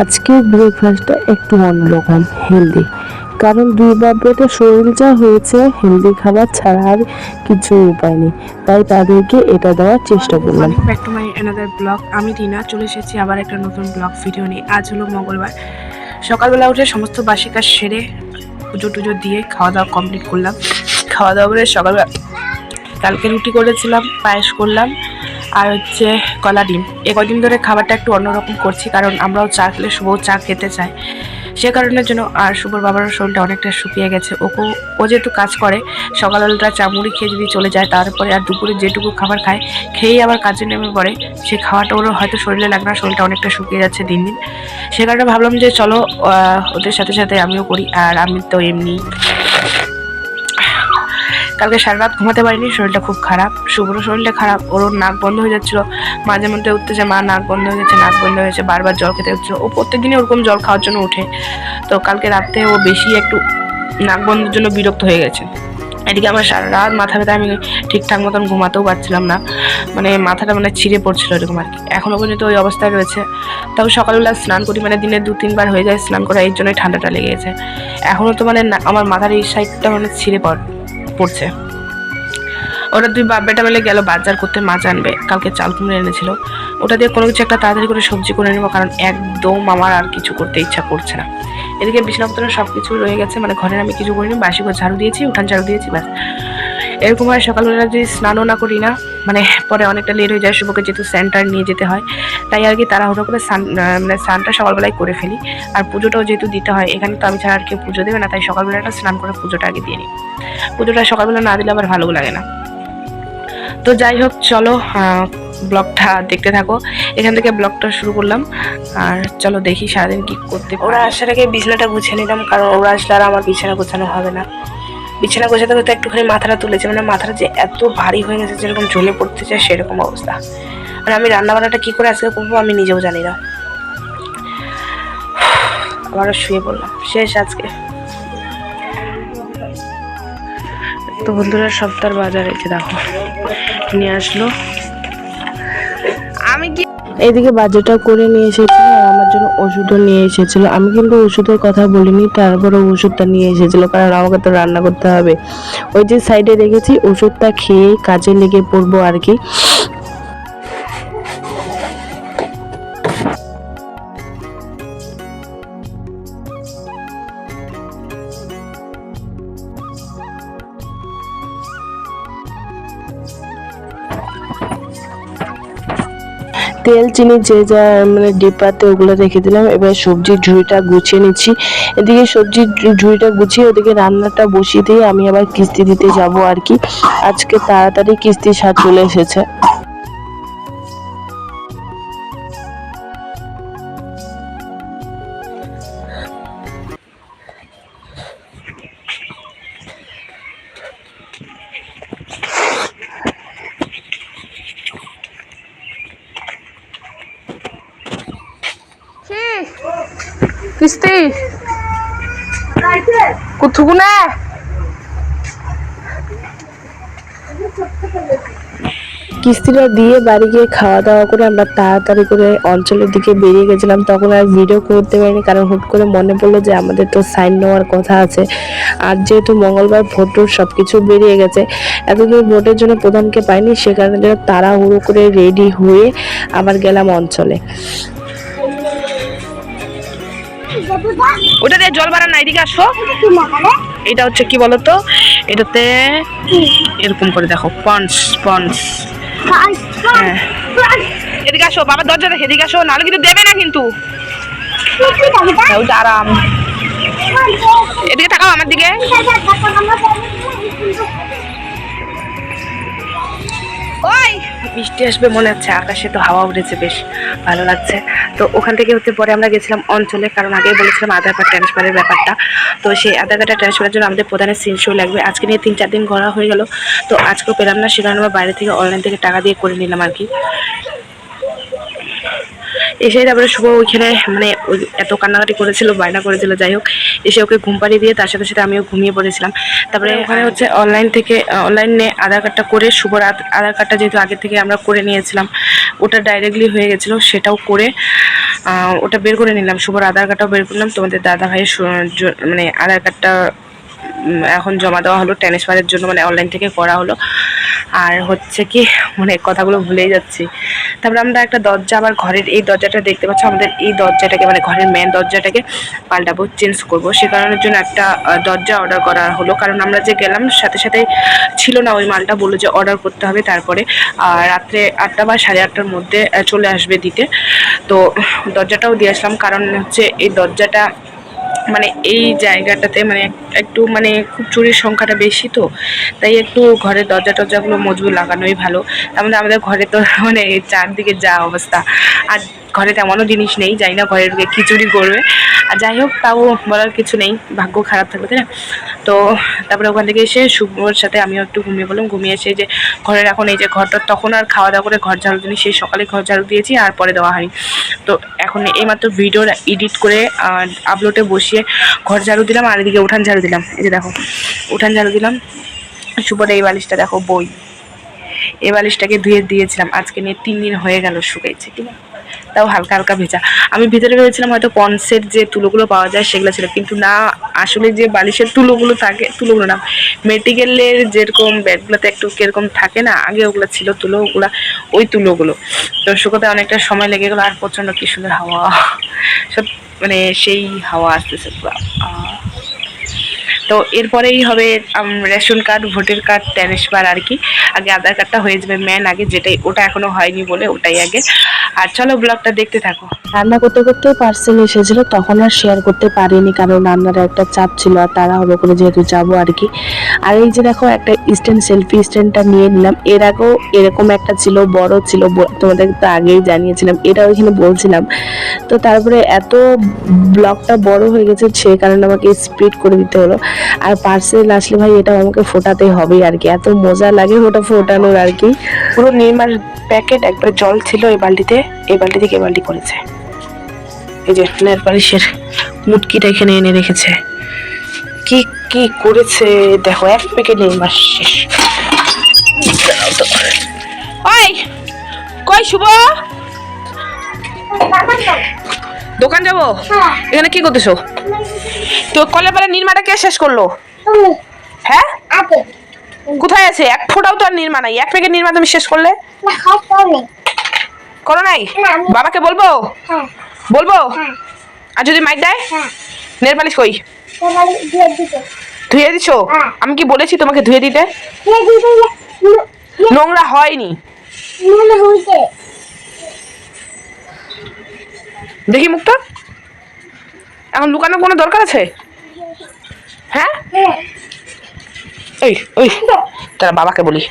আজকের ব্রেকফাস্টটা একটু অন্যরকম হেলদি কারণ দুই বাপেটা শরীর যা হয়েছে হেলদি খাবার ছাড়া আর কিছু উপায় নেই। তাই তাদেরকে এটা দেওয়ার চেষ্টা করলাম। Back to my another blog আমি টিনা চলে এসেছি আবার একটা নতুন ব্লগ ভিডিও নিয়ে। আজ হলো মঙ্গলবার। সকালবেলা উঠে সমস্ত বাসি কাজ সেরে পুজো টুজো দিয়ে খাওয়া দাওয়া কমপ্লিট করলাম। খাওয়া দাওয়া করে সকালবেলা কালকে রুটি করেছিলাম, পায়েস করলাম, আর হচ্ছে কলা ডিম। এ কদিন ধরে খাবারটা একটু অন্যরকম করছি, কারণ আমরাও চা খেলে শুভ চা খেতে চাই। সে কারণের জন্য আর শুভর বাবার শরীরটা অনেকটা শুকিয়ে গেছে। ওকে ও যেহেতু কাজ করে, সকালবেলাটা চামুড়ি খেয়ে যদি চলে যায়, তারপরে আর দুপুরে যেটুকু খাবার খায়, খেয়েই আবার কাজে নেমে পড়ে। সে খাওয়াটা ওর হয়তো শরীরে লাগে না, শরীরটা অনেকটা শুকিয়ে যাচ্ছে দিন দিন। সে কারণে ভাবলাম যে চলো ওদের সাথে সাথে আমিও করি, আর আমি তো এমনি কালকে সারা রাত ঘুমাতে পারিনি, শরীরটা খুব খারাপ। শুভ্র শরীরটা খারাপ ওর নাক বন্ধ হয়ে যাচ্ছিল। মাঝে মধ্যে উঠতেছে মা নাক বন্ধ হয়ে গেছে, নাক বন্ধ হয়েছে বারবার জল খেতে হচ্ছিল ও প্রত্যেকদিনই ওরকম জল খাওয়ার জন্য ওঠে। তো কালকে রাতে ও বেশি একটু নাক বন্ধের জন্য বিরক্ত হয়ে গেছে। এদিকে আমার সারা রাত মাথা ব্যথা, আমি ঠিকঠাক মতন ঘুমাতেও পারছিলাম না। মানে মাথাটা মানে ছিঁড়ে পড়ছিল এরকম আর কি। এখনও পর্যন্ত ওই অবস্থায় রয়েছে। তবে সকালবেলা স্নান করি মানে দিনে দু, তিনবার হয়ে যায় স্নান করা, এর জন্যই ঠান্ডাটা লেগে গেছে। এখনও তো মানে আমার মাথার এই সাইডটা মানে ছিঁড়ে পড়, পড়ছে। ওরা দুই বাপ বেটা মিলে গেল বাজার করতে মাছ আনবে কালকে চাল কুমড়ে এনেছিল। ওটা দিয়ে কোনো কিছু একটা তাড়াতাড়ি করে সবজি করে নেব, কারণ একদম আমার আর কিছু করতে ইচ্ছা করছে না। এদিকে বিছানাপত্র সব কিছু রয়ে গেছে মানে ঘরের আমি কিছু করিনি বাসি করে ঝাড়ু দিয়েছি, উঠান ঝাড়ু দিয়েছি, ব্যাস। এরকম হয় সকালবেলা যদি স্নানও না করি না মানে পরে অনেকটা লেট হয়ে যায়, শুভকে যেহেতু স্যান্টার নিয়ে যেতে হয়, তাই আর কি তাড়াহুড়ো করে স্নান মানে স্নানটা সকালবেলায় করে ফেলি। আর পুজোটাও যেহেতু দিতে হয়, এখানে তো আমি ছাড়া আর কেউ পুজো দেবে না, তাই সকালবেলাটা স্নান করে পুজোটা আগে দিয়ে নিই। পুজোটা সকালবেলা না দিলে আবার ভালো লাগে না। তো যাই হোক চলো ব্লগটা দেখতে থাকো। এখান থেকে ব্লগটা শুরু করলাম। আর চলো দেখি সারাদিন কি করতে ওরা আসার আগে বিছানাটা গুছিয়ে নিলাম কারণ ওরা আসলে আর আমার বিছানা গোছানো হবে না। বিছানা গোছাতে করতে একটুখানি মাথাটা তুলেছে মানে মাথাটা যে এত ভারী হয়ে গেছে যেরকম ঝুলে পড়তে চায় সেরকম অবস্থা। আর আমি রান্না বান্নাটা কী করে আজকে করব আমি নিজেও জানি না। আবারও শুয়ে পড়লাম। শেষ আজকে। তো বন্ধুরা সপ্তাহ বাজার এসে দেখো। নিয়ে আসলো। আমি কি এদিকে বাজারটা করে নিয়ে এসেছিল আর আমার জন্য ওষুধও নিয়ে এসেছিল। আমি কিন্তু ওষুধের কথা বলিনি তারপরে ওষুধটা নিয়ে এসেছিল কারণ আমাকে তো রান্না করতে হবে। ওই যে সাইডে রেখেছি ওষুধটা খেয়ে কাজে লেগে পড়ব আর কি। তেল, চিনি, যে যা মানে ডিব্বাতে ওগুলো রেখে দিলাম। এবার সবজির ঝুড়িটা গুছিয়ে নিচ্ছি। এদিকে সবজির ঝুড়িটা গুছিয়ে ওদিকে রান্নাটা বসিয়ে দিয়ে আমি আবার কিস্তি দিতে যাব আর কি। আজকে তাড়াতাড়ি কিস্তির স্বাদ চলে এসেছে। কিস্তি? কুথুকুনা কিস্তিটা দিয়ে বাড়ি গিয়ে খাওয়া দাওয়া করে আমরা তাড়াতাড়ি করে অঞ্চলের দিকে বেরিয়ে গেছিলাম, তখন আর ভিডিও করতে পারিনি, কারণ হুট করে মনে পড়ল যে আমাদের তো সাইন নেওয়ার কথা আছে। আর যেহেতু মঙ্গলবার ভোট সব কিছু বেরিয়ে গেছে, এতদিন ভোটের জন্য প্রধানকে পাইনি, সে কারণে তাড়াহুড়ো করে রেডি হয়ে আবার গেলাম অঞ্চলে। ওটা দিয়ে জল বাড়া না এদিকে আসো। এটা হচ্ছে কি বলতো? এটাতে এরকম করে দেখো পন্স পন্স হ্যাঁ। এদিকে আসো বাবা দরজা দেখে এদিকে আসো নাহলে কিন্তু দেবে না কিন্তু। হ্যাঁ, আরাম। এদিকে তাকাও আমার দিকে। ওই! বৃষ্টি আসবে মনে হচ্ছে, আকাশে তো হাওয়া উঠেছে বেশ, ভালো লাগছে। তো ওখান থেকে হতে পরে আমরা গেছিলাম অঞ্চলে, কারণ আগেই বলেছিলাম আধার কার্ড ট্রান্সফারের ব্যাপারটা। তো সেই আধার কার্ডটা ট্রান্সফারের জন্য আমাদের প্রধানের সিনশো লাগবে। আজকে নিয়ে তিন চার দিন ঘোরা হয়ে গেল। তো আজকেও পেলাম না সেখানে আমরা বাইরে থেকে অনলাইন থেকে টাকা দিয়ে করে নিলাম আর কি। এসে তারপরে শুভ ওইখানে মানে ওই এত কান্নাকাটি করেছিল বায়না করেছিল যাই হোক। এসে ওকে ঘুম পাড়িয়ে দিয়ে তার সাথে সাথে আমিও ঘুমিয়ে পড়েছিলাম। তারপরে ওখানে হচ্ছে অনলাইন থেকে অনলাইনে আধার কার্ডটা করে শুভর আধ- আধার কার্ডটা যেহেতু আগে থেকে আমরা করে নিয়েছিলাম ওটা ডাইরেক্টলি হয়ে গেছিল সেটাও করে ওটা বের করে নিলাম। শুভর আধার কার্ডটাও বের করলাম তোমাদের দাদা ভাইয়ের মানে আধার কার্ডটা এখন জমা দেওয়া হলো ট্রান্সফারের জন্য মানে অনলাইন থেকে করা হলো। আর হচ্ছে কি মানে কথাগুলো ভুলেই যাচ্ছি। তারপরে আমরা একটা দরজা, আবার ঘরের এই দরজাটা দেখতে পাচ্ছ, আমাদের এই দরজাটাকে মানে ঘরের মেন দরজাটাকে পাল্টাবো চেঞ্জ করব। সে কারণের জন্য একটা দরজা অর্ডার করা হলো। কারণ আমরা যে গেলাম, সাথে সাথে ছিল না ওই মালটা, বলল যে অর্ডার করতে হবে তারপরে রাত্রে আটটা বা সাড়ে আটটার মধ্যে চলে আসবে দিতে। তো দরজাটাও দিয়ে আসলাম। কারণ হচ্ছে এই দরজাটা মানে এই জায়গাটাতে মানে একটু মানে খুব চুরির সংখ্যাটা বেশি তো, তাই একটু ঘরের দরজা টরজাগুলো মজবুত লাগানোই ভালো। তার মধ্যে আমাদের ঘরে তো মানে চারদিকে যা অবস্থা। আর ঘরে তেমনও জিনিস নেই যাই না ঘরে ঢুকে খিচুড়ি করবে। আর যাই হোক, তাও বলার কিছু নেই, ভাগ্য খারাপ থাকবে তাই না? তো তারপরে ওখান থেকে এসে শুভর সাথে আমিও একটু ঘুমিয়ে পড়লাম। ঘুমিয়ে এসে যে ঘরের এখন এই যে ঘরটা, তখন আর খাওয়া দাওয়া করে ঘর ঝাড়ু দিই সেই সকালে ঘর ঝাড়ু দিয়েছি আর পরে দেওয়া হয়নি। তো এখন এইমাত্র ভিডিও এডিট করে আপলোডে বসিয়ে ঘর ঝাড়ু দিলাম আর এদিকে উঠান ঝাড়ু দিলাম। এই যে দেখো, উঠান ঝাড়ু দিলাম। শুভর এই বালিশটা দেখো, বই। এই বালিশটাকে ধুয়ে দিয়েছিলাম। আজকে নিয়ে তিন দিন হয়ে গেল শুকাইছে কি না তাও হালকা হালকা ভেজা। আমি ভিতরে ভেবেছিলাম হয়তো পন্সের যে তুলোগুলো পাওয়া যায় সেগুলো ছিল, কিন্তু না, আসলে যে বালিশের তুলোগুলো থাকে, তুলোগুলো না, মেটিকেলের যেরকম ব্যাগগুলোতে একটু কীরকম থাকে না, আগে ওগুলো ছিল তুলো, ওগুলো ওই তুলোগুলো। তো শুকোতে অনেকটা সময় লেগে গেলো, আর প্রচণ্ড কি সুন্দর হাওয়া, সব মানে সেই হাওয়া আসতেছে পুরো। তো এরপরেই হবে ration card, voter card transfer আর কি। আগে আধার কার্ডটা হয়ে যাবে ম্যান আগে, যেটাই, ওটা এখনও হয়নি বলে ওটাই আগে। আর চলো ব্লগটা দেখতে থাকো। রান্না করতে করতে পার্সেল এসেছিল, তখন আর শেয়ার করতে পারিনি, কারণ রান্নার একটা চাপ ছিল আর তারা হবে করে যেহেতু যাব আর কি। আর এই যে দেখো, একটা স্ট্যান্ড সেলফি স্ট্যান্ডটা নিয়ে নিলাম। এর আগেও এরকম একটা ছিল, বড় ছিল তোমাদের তো আগেই জানিয়েছিলাম এটাও এখানে বলছিলাম। তো তারপরে এত ব্লগটা বড় হয়ে গেছে, সে কারণে আমাকে স্পিড করে দিতে হলো। আর পার্সেল আসলে ভাই এটা আমাকে ফোটাতে হবে আর কি। এত মজা লাগে ওটা ফোটানোর আর কি। পুরো নির্মার প্যাকেট একবার জল ছিল এই বালতিতে, এই বালতি থেকে বালতি করেছে এই যে নেল পালিশের মুটকিটা এখানে এনে রেখেছে। কি কি করেছে? দেখো, এক প্যাকেট নির্মাস শেষ। ওই, কই শুভ? দোকান যাব? এখানে কি করতেছো? তো কলের পারে নির্মাটা কে শেষ করল? হ্যাঁ? কোথায় আছে? এক ফোঁটাও তো আর নির্মা নাই। এক প্যাকেট নির্মা তুমি শেষ করলে? করে নাই? বাবাকে বলব? হ্যাঁ। বলব? হ্যাঁ। আর যদি মাইক দেয়? হ্যাঁ। নেল পালিশ কই ধুয়ে দিছো? হ্যাঁ। আমি কি বলেছি তোমাকে ধুয়ে দিতে? নোংরা হয়নি। দেখি মুখটা। এখন লুকানোর কোনো দরকার আছে? হ্যাঁ? এই ওই ওই তারা বাবাকে বলি।